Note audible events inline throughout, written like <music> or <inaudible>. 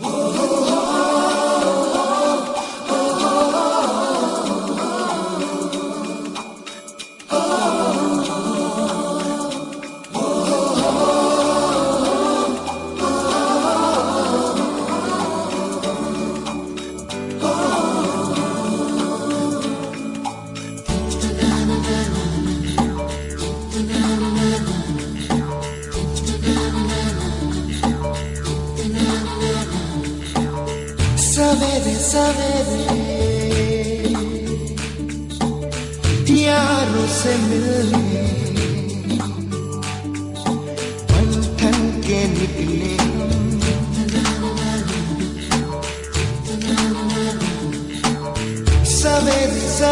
Whoa.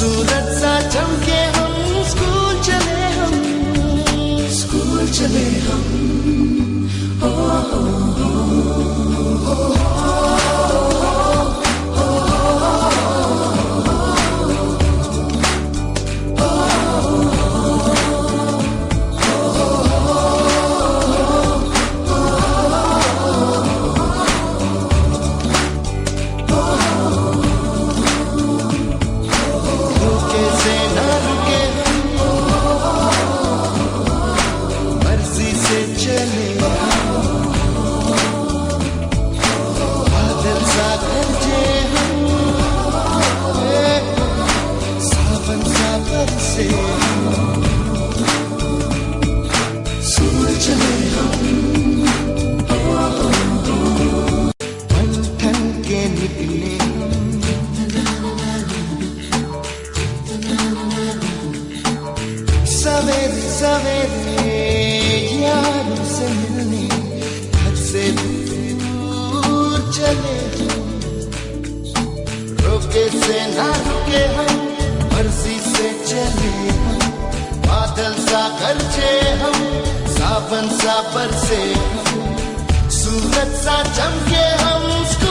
सूरज सा चमके हम स्कूल चले हम स्कूल चले हम रुके सवेरे सवेरे यारों से मिलने घर से दूर चले रुके से ना रुके हम मर्ज़ी से चले हम बादल सा गरजे हम सावन सा बरसे हम सूरज सा चमके हम स्कूल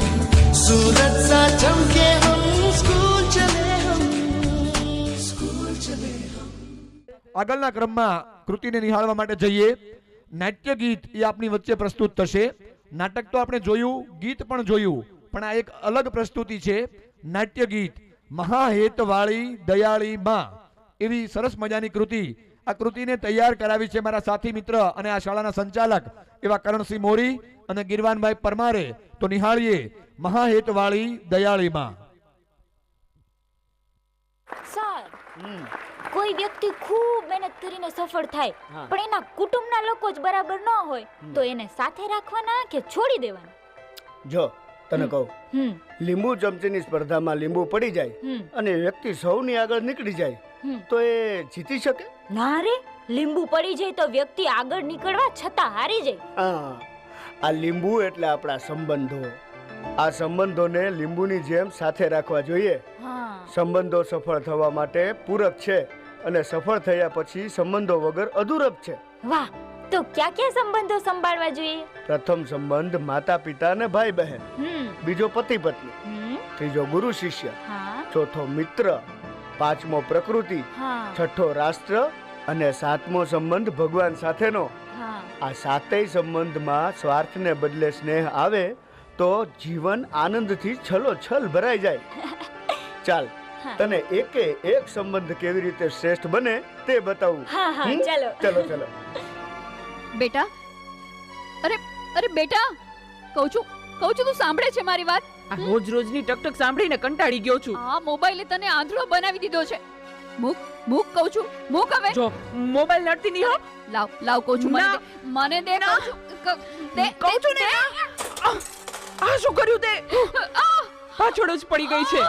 सूरज सा चमके हम स्कूल चले हम स्कूल चले हम આગળના ક્રમમાં કૃતિને નિહાળવા માટે જઈએ નાટ્ય ગીત એ આપણી વચ્ચે પ્રસ્તુત થશે નાટક તો આપણે જોયું ગીત પણ જોયું પણ આ એક અલગ પ્રસ્તુતિ છે નાટ્ય ગીત મહાહેતવાળી દયાળી માં એવી સરસ મજાની કૃતિ આ કૃતિને તૈયાર કરાવી છે મારા સાથી મિત્ર અને આ શાળાના સંચાલક એવા કરણસિંહ મોરી અને ગિરવાનભાઈ પરમારે તો નિહાળીએ મહાહેતવાળી દયાળીમાં. સર કોઈ વ્યક્તિ ખૂબ મહેનત કરીને સફળ થાય પણ એના કુટુંબના લોકો જ બરાબર ન હોય તો એને સાથે રાખવાના કે છોડી દેવાના? જો તને કહું. લીંબુ ચમચીની સ્પર્ધામાં લીંબુ પડી જાય અને વ્યક્તિ સૌની આગળ નીકળી જાય તો એ જીતી શકે? ના રે લીંબુ પડી જાય તો વ્યક્તિ આગળ નીકળવા છતાં હારી જાય. આ લીંબુ એટલે આપણા સંબંધો. આ સંબંધોને લીંબુની જેમ સાથે રાખવા જોઈએ. સંબંધો સફળ થવા માટે પૂરક છે અને સફળ થયા પછી સંબંધો વગર અધૂરપ છે. વાહ તો ક્યાં ક્યાં સંબંધો સંભાળવા જોઈએ? પ્રથમ સંબંધ માતા પિતા અને ભાઈ બહેન. બીજો પતિ પત્ની. ત્રીજો ગુરુ શિષ્ય. ચોથો મિત્ર. પાંચમો પ્રકૃતિ. છઠ્ઠો રાષ્ટ્ર અને સાતમો સંબંધ ભગવાન સાથેનો. આ સાતેય સંબંધમાં સ્વાર્થને બદલે સ્નેહ આવે તો જીવન આનંદથી છલો છલ ભરાઈ જાય. <laughs> ચાલ તને એકે એક સંબંધ કેવી રીતે શ્રેષ્ઠ બને તે બતાવું. હા હા? ચાલો. ચલો ચલો. <laughs> બેટા અરે અરે બેટા કહું છું કહું છું તું સાંભળે છે મારી વાત? આ રોજ રોજની ટકટક સાંભળીને કંટાળી ગયો છું. આ મોબાઈલે તને આંધળો બનાવી દીધો છે. મૂક મૂક કહું છું મૂક હવે. જો મોબાઈલ નડતી નહીં હો. લાવ લાવ કહું છું મને. મને દે કહું છું દે કહું છું ને! આ શું કર્યું તે? પાછળ જ પડી ગઈ છે.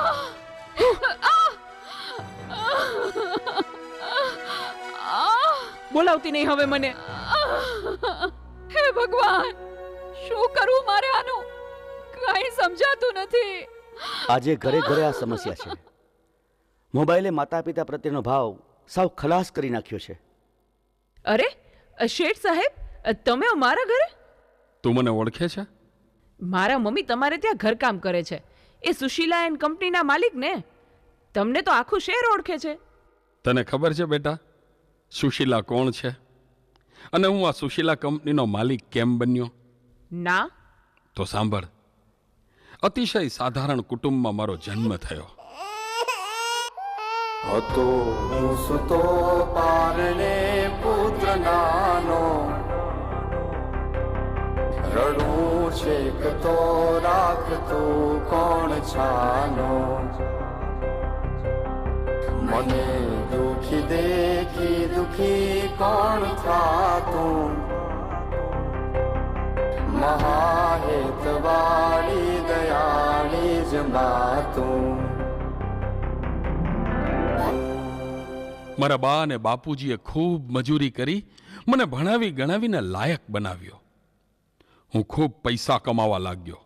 આહ! બોલાવતી નહીં હવે મને. હે ભગવાન શું કરવું મારે આનું? કઈ સમજાતું નથી. આજે ઘરે ઘરે આ સમસ્યા છે. મોબાઈલે માતા પિતા પ્રત્યેનો ભાવ સાવ ખલાસ કરી નાખ્યો છે. અરે શેઠ સાહેબ તમે મારા ઘરે? તું મને ઓળખે છે? મારા મમ્મી તમારે ત્યાં ઘરકામ કરે છે. એ સુશીલા એન્ડ કંપનીના માલિક ને? તમને તો આખું શહેર ઓળખે છે. તને ખબર છે બેટા? સુશીલા કોણ છે? અને હું આ સુશીલા કંપનીનો માલિક કેમ બન્યો? ના. તો સાંભળ. અતિશય સાધારણ કુટુંબમાં મારો જન્મ થયો. હતો હું સુતો પારણે પુત્ર નાનો. છેક તો રાખતું કોણ છાનો? મને દુખી દેખી દુખી કોણ થાતું? મહાહેતવાળી દયાળી જ બાતું મારા બા અને બાપુજીએ ખૂબ મજૂરી કરી, મને ભણાવી ગણાવીને લાયક બનાવ્યો. હું ખૂબ પૈસા કમાવા લાગ્યો.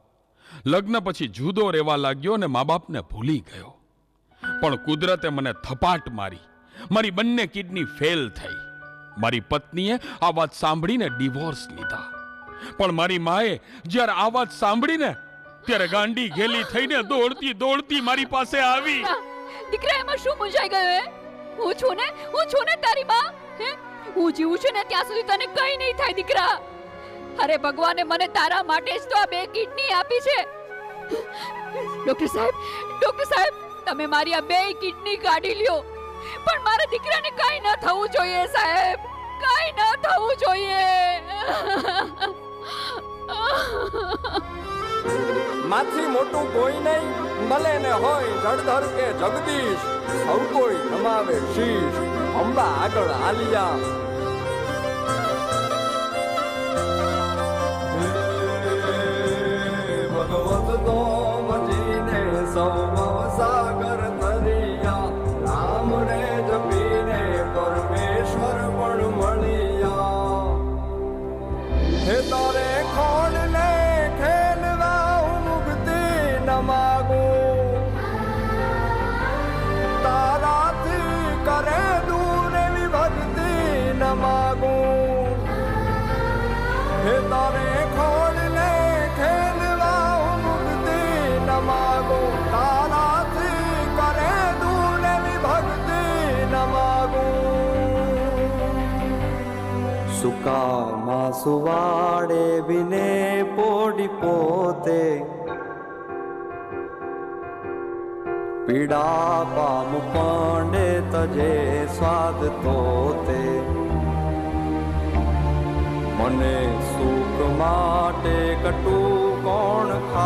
લગ્ન પછી જુદો રહેવા લાગ્યો અને મા બાપને ભૂલી ગયો. પણ કુદરતે મને થપાટ મારી. મારી બંને કિડની ફેલ થઈ. મારી પત્નીએ આ વાત સાંભળીને ડિવોર્સ લીધા. પણ મારી માએ જ્યારે આ વાત સાંભળીને ત્યારે ગાંડી ઘેલી થઈને દોડતી દોડતી મારી પાસે આવી. દીકરા, એમાં શું મૂંઝાઈ ગયો, હે? હું છું ને? હું છું ને તારી માં? હે જીવું છું ને ત્યાં સુધી તને કઈ નહીં થાય, દીકરા. અરે ભગવાને મને તારા માટે જ તો આ બે કિડની આપી છે. ડોક્ટર સાહેબ ડોક્ટર સાહેબ, તમે મારી આ બે કિડની કાઢી લ્યો. પણ મારા દીકરાને કઈ ન થવું જોઈએ સાહેબ. કઈ ન થવું જોઈએ. માથી મોટું કોઈ નહીં, ભલે ને હોય જળધર કે જગદીશ. સૌ કોઈ નમાવે શીશ. અંબા આગળ આલિયા સુકામાં સુવાડે બિને પોડી પોતે. પીડા પામ પાંડે તજે સ્વાદ તોતે. મને સુખ માટે કટું કોણ ખાતું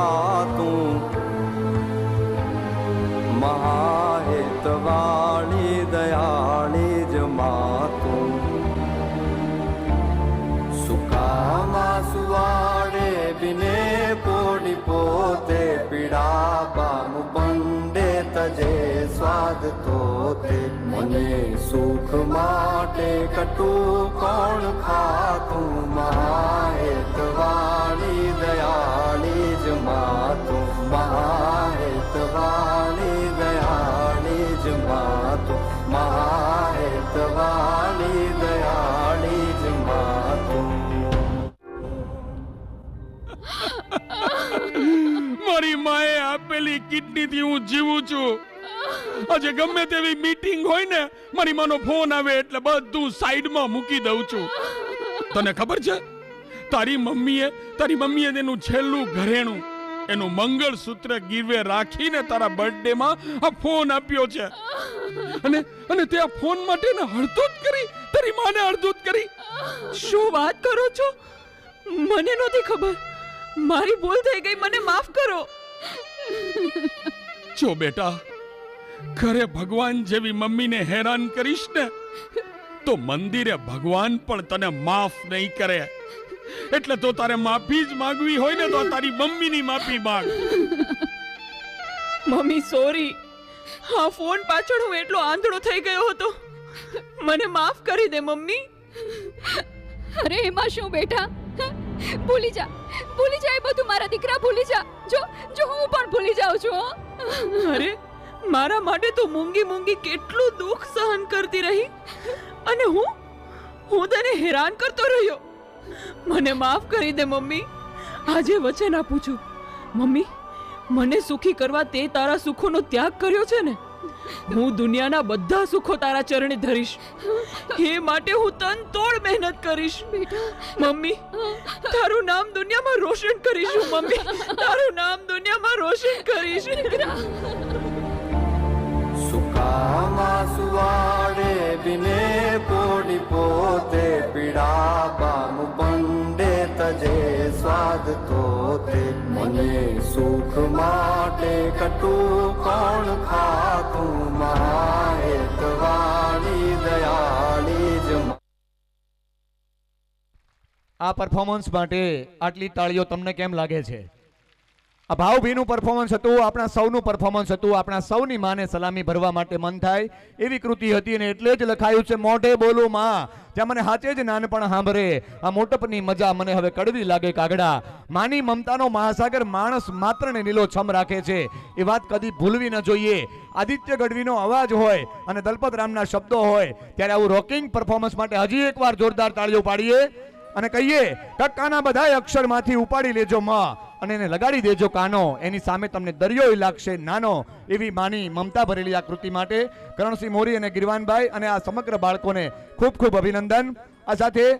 સુખ માટે કટું કોણ ખાતું મહાહેતવાળી દયાળી જ માતું મહાહેતવાળી દયાળી જ માતું મહાહેતવાળી દયાળી જ માતું. મારી માએ આપેલી કિડનીથી હું જીવું છું. આજે ગમે તેવી મીટિંગ હોય ને, મારી માનો ફોન આવે એટલે બધું સાઈડમાં મૂકી દઉં છું. તને ખબર છે? તારી મમ્મીએ તારી મમ્મીએ તેનું છેલ્લું ઘરેણું, એનું મંગળસૂત્ર ગીરવે રાખીને તારા બર્થડેમાં આ ફોન આપ્યો છે. અને અને તે આ ફોન માટે એને હળદૂત કરી, તારી માને હળદૂત કરી. શું વાત કરો છો? મને નહોતી ખબર. મારી ભૂલ થઈ ગઈ, મને માફ કરો. જો બેટા ઘરે ભગવાન જેવી મમ્મીને હેરાન કરીશ ને તો મંદિરે ભગવાન પણ તને માફ નહીં કરે. એટલે તો તારે માફી જ માંગવી હોય ને તો તારી મમ્મીની માફી માંગ. Mummy sorry. આ ફોન પાછળ હું એટલો આંધળો થઈ ગયો હતો. મને માફ કરી દે મમ્મી. અરે એમાં શું બેટા? ભૂલી જા. ભૂલી જા એ બધું મારા દીકરા ભૂલી જા. જો જો હું પણ ભૂલી જાઉં છું હો. અરે મારા માટે તો મૂંગી મૂંગી કેટલું દુઃખ સહન કરતી રહી. અને હું હું તને હેરાન કરતો રહ્યો. મને માફ કરી દે મમ્મી. આજે વચન આપું છું. મમ્મી મને સુખી કરવા તે તારા સુખોનો ત્યાગ કર્યો છે ને? હું દુનિયાના બધા સુખો તારા ચરણે ધરીશ. એ માટે હું તન તોડ મહેનત કરીશ. મમ્મી તારું નામ દુનિયામાં રોશન કરીશ મમ્મી. તારું નામ દુનિયામાં રોશન કરીશ. સુવાડે બિને પોડી પોતે પીડા પામ પંડે તજે સ્વાદ તોતે. મને સુખ માટે કટું કોણ ખાતું મહાહેતવાળી દયાળી જ આ પરફોર્મન્સ માટે આટલી તાળીઓ તમને કેમ લાગે છે? આ ભાવભીનું પરફોર્મન્સ હતું, આપણા સૌનું પરફોર્મન્સ હતું, આપણા સૌની માને સલામી ભરવા માટે મન થાય એવી કૃતિ હતી અને એટલે જ લખાયું છે, મોઢે બોલું માં. જ્યાં મને હાચે જ નાનપણ સાંભળે. આ મોટપની મજા મને હવે કડવી લાગે કાગડા. માની મમતાનો મહાસાગર માણસ માત્રને નીલો છમ રાખે છે. એ વાત કદી ભૂલવી ન જોઈએ. આદિત્ય ગઢવીનો અવાજ હોય અને દલપત રામના શબ્દો હોય, ત્યારે આવું રોકિંગ પરફોર્મન્સ માટે હજી એકવાર જોરદાર તાળીઓ પાડીએ. અને કહીએ કક્કાના બધા અક્ષરમાંથી ઉપાડી લેજો માં અને એને લગાડી દેજો કાનો. એની સામે તમને દરિયો લાગશે નાનો એવી માની મમતા ભરેલી આ કૃતિ માટે. કરણસિંહ મોરી અને ગિરવાનભાઈ અને આ સમગ્ર બાળકોને ખૂબ ખૂબ અભિનંદન. આ સાથે